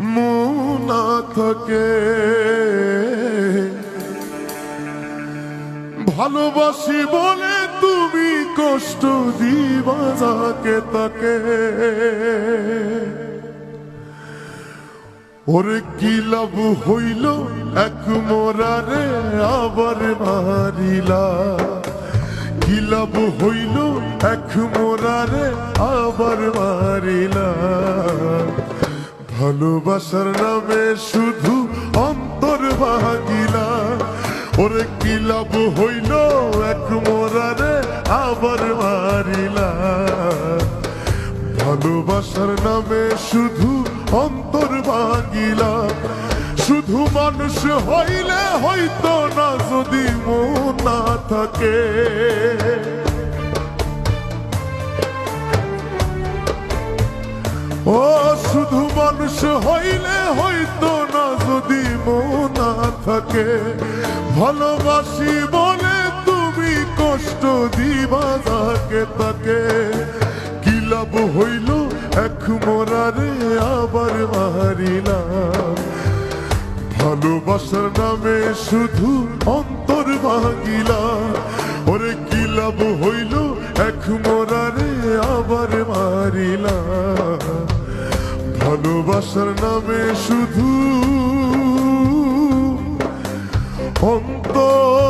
মুনা থাকে। ভালোবাসি বলে তুমি কষ্ট দিবা যাকে তাকে। ওরে কি লাভ হইল এক মোরারে আবার মারিলা? কি লাভ হইল এক মোরারে আবার মারিলা? ভালোবাসার নামে শুধু অন্তর ভাগিলা ওরে কি লাভ হইল এক মোরারে আবার মারিলা? ভালোবাসার নামে শুধু অন্তর ভাগিলা শুধু মানুষ হইলে হইতো না যদি মন না থাকে। ও মানুষ হইলে হইতো না যদি না থাকে। ভালোবাসি বলে তুমি কষ্ট দিবা যাকে তাকে। কি লাভ হইল এক মোরারে আবার মারিলাম। ভালোবাসার নামে শুধু অন্তর ভাগিলা ওরে কি লাভ হইল এক মোরারে আবার মারিলা ভালোবাসার নামে শুধু অন্তর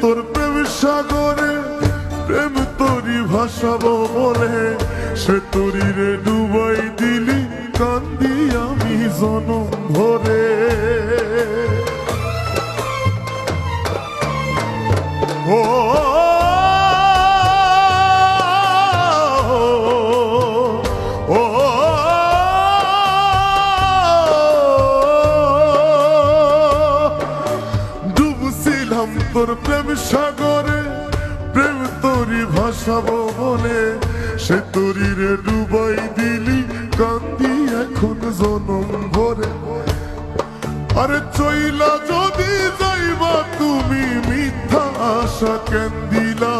তোর প্রেম সাগরে, প্রেম তোরি ভাসাবো বলে। সে তোরি রে ডুবাই দিলি, কান্দি আমি জনম ভরে ও ভাসাবো বলে সে তোরি রে ডুবাই দিলি, কান্দি এখন জনম ভরে। আরে চইলা যদি যাইবা, তুমি মিথ্যা আশা কেন দিলা?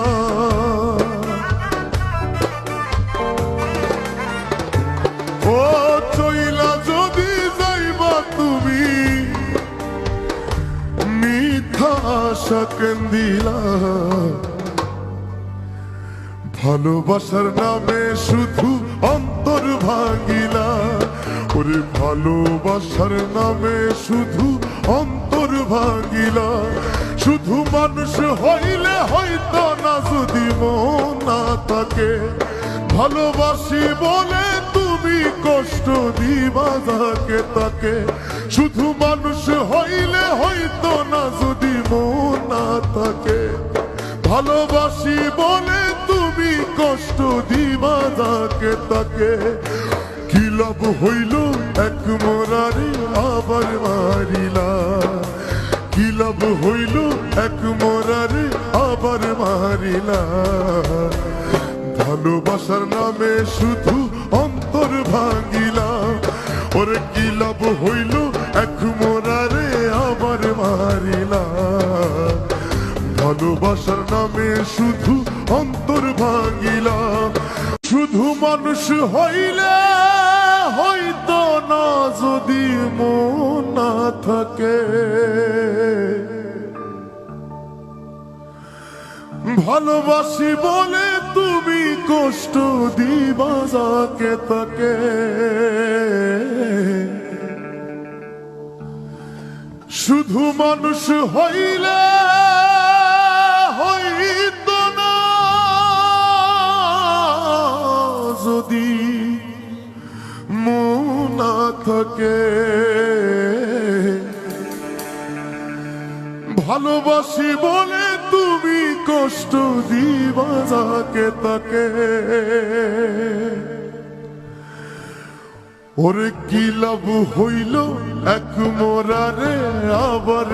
ও চইলা যদি যাইবা, তুমি মিথ্যা আশা কেন দিলা? ভালোবাসার নামে শুধু অন্তর ভাঙিলা। ওরে, ভালোবাসার নামে শুধু অন্তর ভাঙিলা। শুধু মানুষ হইলে হয়তো না, যদি না থাকে। ভালোবাসি বলে তুমি কষ্ট দিবা যাকে তাকে। শুধু মানুষ হইলে হয়তো না, যদি না থাকে। ভালোবাসি বলে তুমি কষ্ট দিবা যাকে তাকে। কি লাভ হইল এক মোরারে আবার মারিলা? কি লাভ হইল এক মোরারে আবার মারিলা? ভালোবাসার নামে শুধু অন্তর ভাঙিলা। ওরে, কি লাভ হইল ভালোবাসার নামে শুধু অন্তর ভাঙিলা। শুধু মানুষ হইলে হইতো না, যদি মন না থাকে। ভালোবাসি বলে তুমি কষ্ট দিবা যাকে তাকে। শুধু মানুষ হইলে যদি মুনা থাকে। ভালোবাসি বলে তুমি কষ্ট দিবা যাকে তাকে। ওরে কি লাভ হইল এক মোরারে আবার